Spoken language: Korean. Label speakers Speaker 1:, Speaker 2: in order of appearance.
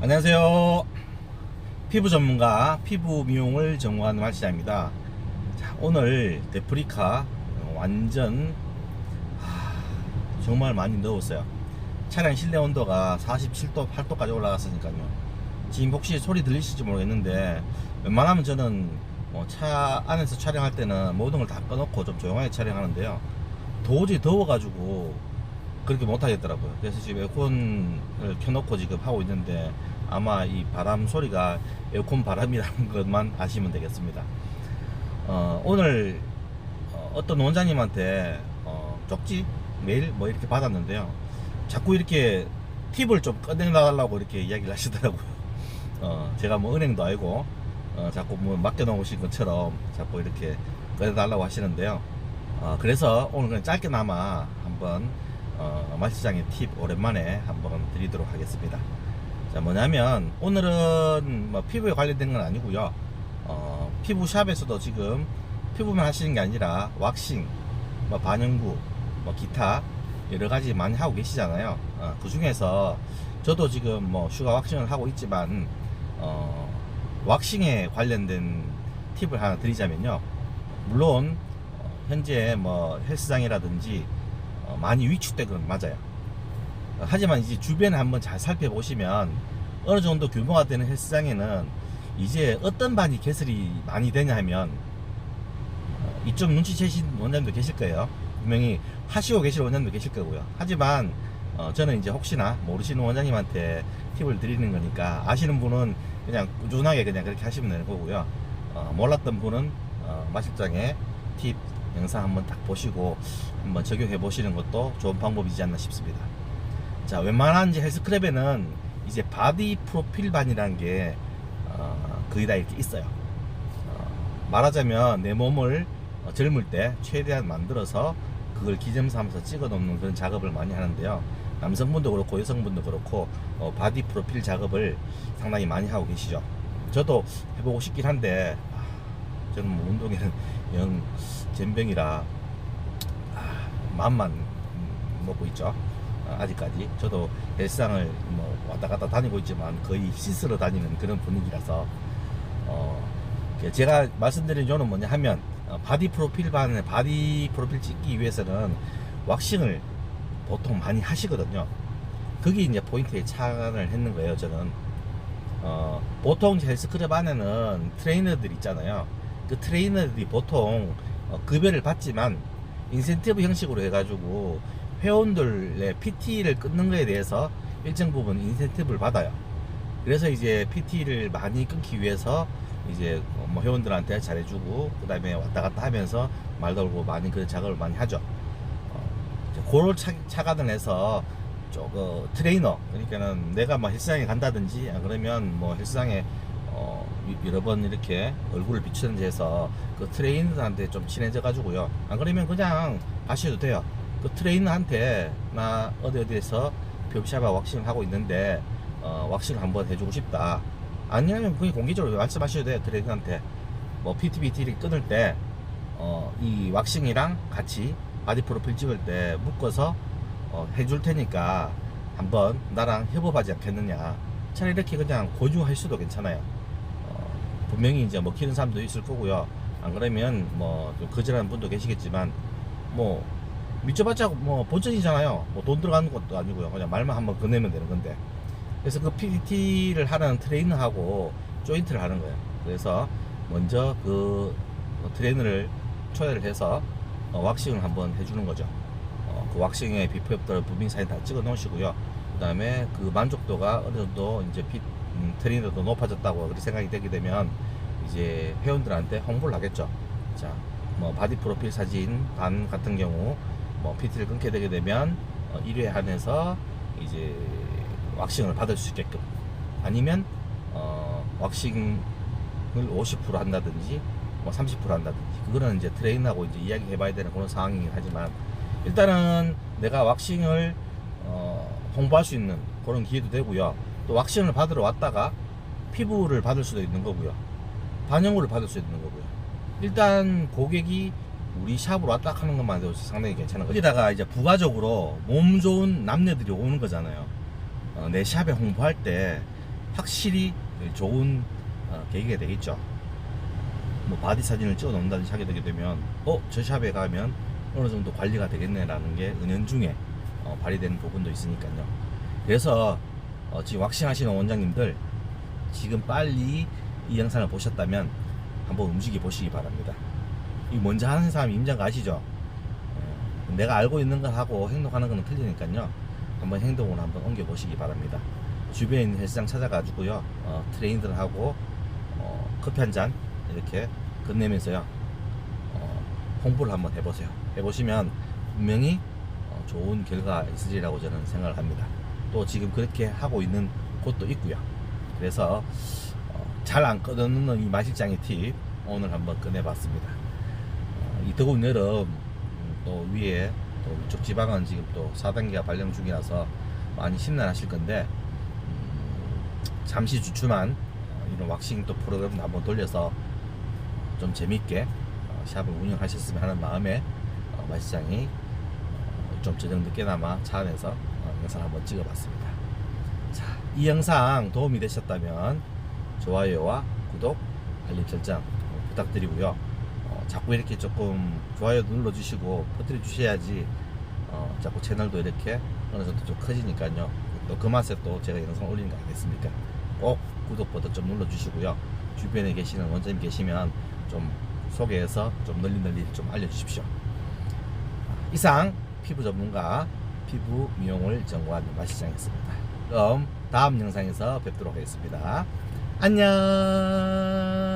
Speaker 1: 안녕하세요. 피부 전문가 피부 미용을 전공하는 말시장입니다. 자, 오늘 데프리카 완전 하, 정말 많이 더웠어요. 차량 실내 온도가 47도, 8도까지 올라갔으니까요. 지금 혹시 소리 들리실지 모르겠는데 웬만하면 저는 뭐 차 안에서 촬영할 때는 모든 걸 다 꺼놓고 좀 조용하게 촬영하는데요. 도저히 더워가지고 그렇게 못하겠더라고요. 그래서 지금 에어컨을 켜놓고 지금 하고 있는데 아마 이 바람 소리가 에어컨 바람이라는 것만 아시면 되겠습니다. 어, 오늘 어, 어떤 원장님한테 어, 쪽지 메일 뭐 이렇게 받았는데요. 자꾸 이렇게 팁을 좀 꺼내달라고 이렇게 이야기를 하시더라고요. 어, 제가 뭐 은행도 아니고 어, 자꾸 뭐 맡겨놓으신 것처럼 자꾸 이렇게 꺼내달라고 하시는데요. 어, 그래서 오늘 그냥 짧게나마 한번 어, 마시장의 팁 오랜만에 한번 드리도록 하겠습니다. 자, 뭐냐면 오늘은 뭐 피부에 관련된 건 아니고요. 어, 피부샵에서도 지금 피부만 하시는 게 아니라 왁싱, 뭐 반영구, 뭐 기타 여러 가지 많이 하고 계시잖아요. 어, 그 중에서 저도 지금 뭐 슈가 왁싱을 하고 있지만 어, 왁싱에 관련된 팁을 하나 드리자면요. 물론 어, 현재 뭐 헬스장이라든지 어, 많이 위축되건 맞아요. 어, 하지만 이제 주변에 한번 잘 살펴보시면 어느 정도 규모가 되는 헬스장에는 이제 어떤 반이 개설이 많이 되냐 하면 어, 이쪽 눈치채신 원장도 계실 거예요. 분명히 하시고 계실 원장도 계실 거고요. 하지만 어, 저는 이제 혹시나 모르시는 원장님한테 팁을 드리는 거니까 아시는 분은 그냥 꾸준하게 그냥 그렇게 하시면 되는 거고요. 어, 몰랐던 분은 어, 마실장에 팁 영상 한번 딱 보시고 한번 적용해 보시는 것도 좋은 방법이지 않나 싶습니다. 자, 웬만한 이제 헬스클럽에는 이제 바디 프로필반이라는 게 어, 거의 다 이렇게 있어요. 어, 말하자면 내 몸을 어, 젊을 때 최대한 만들어서 그걸 기점 삼아서 찍어 놓는 그런 작업을 많이 하는데요. 남성분도 그렇고 여성분도 그렇고 어, 바디 프로필 작업을 상당히 많이 하고 계시죠. 저도 해보고 싶긴 한데 아, 저는 뭐 운동에는 영 젬병이라 아, 음, 먹고 있죠. 아, 아직까지 저도 헬스장을 뭐 왔다 갔다 다니고 있지만 거의 씻으러 다니는 그런 분위기라서 어, 제가 말씀드린 조는 뭐냐 하면 어, 바디 프로필 반에 바디 프로필 찍기 위해서는 왁싱을 보통 많이 하시거든요. 그게 이제 포인트에 착안을 했는 거예요, 저는. 어, 보통 헬스클럽 안에는 트레이너들 있잖아요. 그 트레이너들이 보통 어, 급여를 받지만 인센티브 형식으로 해가지고 회원들의 PT를 끊는 거에 대해서 일정 부분 인센티브를 받아요. 그래서 이제 PT를 많이 끊기 위해서 이제 뭐 회원들한테 잘해주고 그 다음에 왔다 갔다 하면서 말 돌고 많이 그런 작업을 많이 하죠. 어, 이제 그런 차, 차관을 해서 저그 트레이너 그러니까는 내가 뭐 헬스장에 간다든지 안 그러면 뭐 헬스장에 어, 이- 여러 번 이렇게 얼굴을 비추든지 해서 그 트레이너한테 좀 친해져 가지고요. 안 그러면 그냥 가셔도 돼요. 그 트레이너한테 나 어디 어디에서 뷰샵과 왁싱을 하고 있는데 어, 왁싱을 한번 해주고 싶다. 아니면 그냥 공개적으로 말씀하셔도 돼요. 트레이너한테 뭐 PTBT를 끊을 때 어, 이 왁싱이랑 같이 바디 프로필 찍을 때 묶어서 어, 해줄 테니까 한번 나랑 협업하지 않겠느냐. 차라리 이렇게 그냥 고중할 수도 괜찮아요. 어, 분명히 이제 먹히는 사람도 있을 거고요. 안 그러면 뭐좀 거절하는 분도 계시겠지만 뭐 미쳐봤자 뭐 본전이잖아요. 뭐 돈 들어가는 것도 아니고요. 그냥 말만 한번 건네면 되는 건데. 그래서 그 PT를 하는 트레이너하고 조인트를 하는 거예요. 그래서 먼저 그 트레이너를 초대를 해서 어, 왁싱을 한번 해주는 거죠. 어, 그 왁싱의 비포 애프터를 부빙 사진 다 찍어 놓으시고요. 그 다음에 그 만족도가 어느 정도 이제 피, 음, 트레이너도 높아졌다고 그렇게 생각이 되게 되면 이제 회원들한테 홍보를 하겠죠. 자, 뭐 바디 프로필 사진 반 같은 경우 뭐 PT를 끊게 되게 되면 어, 1회 한해서 이제 왁싱을 받을 수 있게끔 아니면 어, 왁싱을 50% 한다든지 뭐 30% 한다든지 그거는 이제 트레이너하고 이제 이야기해 봐야 되는 그런 상황이긴 하지만 일단은 내가 왁싱을 어, 홍보할 수 있는 그런 기회도 되고요 또 왁싱을 받으러 왔다가 피부를 받을 수도 있는 거고요 반영구를 받을 수 있는 거고요 일단 고객이 우리 샵으로 왔다 하는 것만 해도 상당히 괜찮은 거죠. 여기다가 이제 부가적으로 몸 좋은 남녀들이 오는 거잖아요. 어, 내 샵에 홍보할 때 확실히 좋은 어, 계기가 되겠죠. 뭐 바디 사진을 찍어 놓는다든지 하게 되게 되면 어 저 샵에 가면 어느 정도 관리가 되겠네라는 게 은연중에 어, 발휘되는 부분도 있으니까요. 그래서 어, 지금 왁싱 하시는 원장님들 지금 빨리 이 영상을 보셨다면 한번 움직여 보시기 바랍니다. 이 먼저 하는 사람이 임자가 아시죠? 어, 내가 알고 있는 걸 하고 행동하는 거는 틀리니까요. 한번 행동으로 한번 옮겨 보시기 바랍니다. 주변에 있는 헬스장 찾아가지고요. 어, 트레이너들하고 어, 커피 한 잔 이렇게 건네면서요. 어, 홍보를 한번 해보세요. 해보시면 분명히 어, 좋은 결과 있으리라고 저는 생각을 합니다. 또 지금 그렇게 하고 있는 곳도 있고요. 그래서 어, 잘안 꺼내는 이 마실장의 팁 오늘 한번 꺼내봤습니다. 어, 이 더운 여름 음, 또 위에 또 이쪽 지방은 지금 또 4단계가 발령 중이라서 많이 심란하실 건데 음, 잠시 주춤한 어, 이런 왁싱 또 프로그램도 한번 돌려서 좀 재밌게 어, 샵을 운영하셨으면 하는 마음에 어, 마시장이 어, 좀 저녁 늦게나마 차 안에서 어, 영상 한번 찍어봤습니다. 자, 이 영상 도움이 되셨다면 좋아요와 구독, 알림 설정 어, 부탁드리고요. 어, 자꾸 이렇게 조금 좋아요 눌러주시고 퍼뜨려 주셔야지 어, 자꾸 채널도 이렇게 어느 정도 좀 커지니까요. 또 그 맛에 또 제가 영상 올리는 거 아니겠습니까? 꼭 구독 버튼 좀 눌러주시고요. 주변에 계시는 원장님 계시면 좀 소개해서 좀 널리 널리 좀 알려주십시오. 이상 피부 전문가 피부 미용을 전공하는 마시장이었습니다. 그럼 다음 영상에서 뵙도록 하겠습니다. 안녕.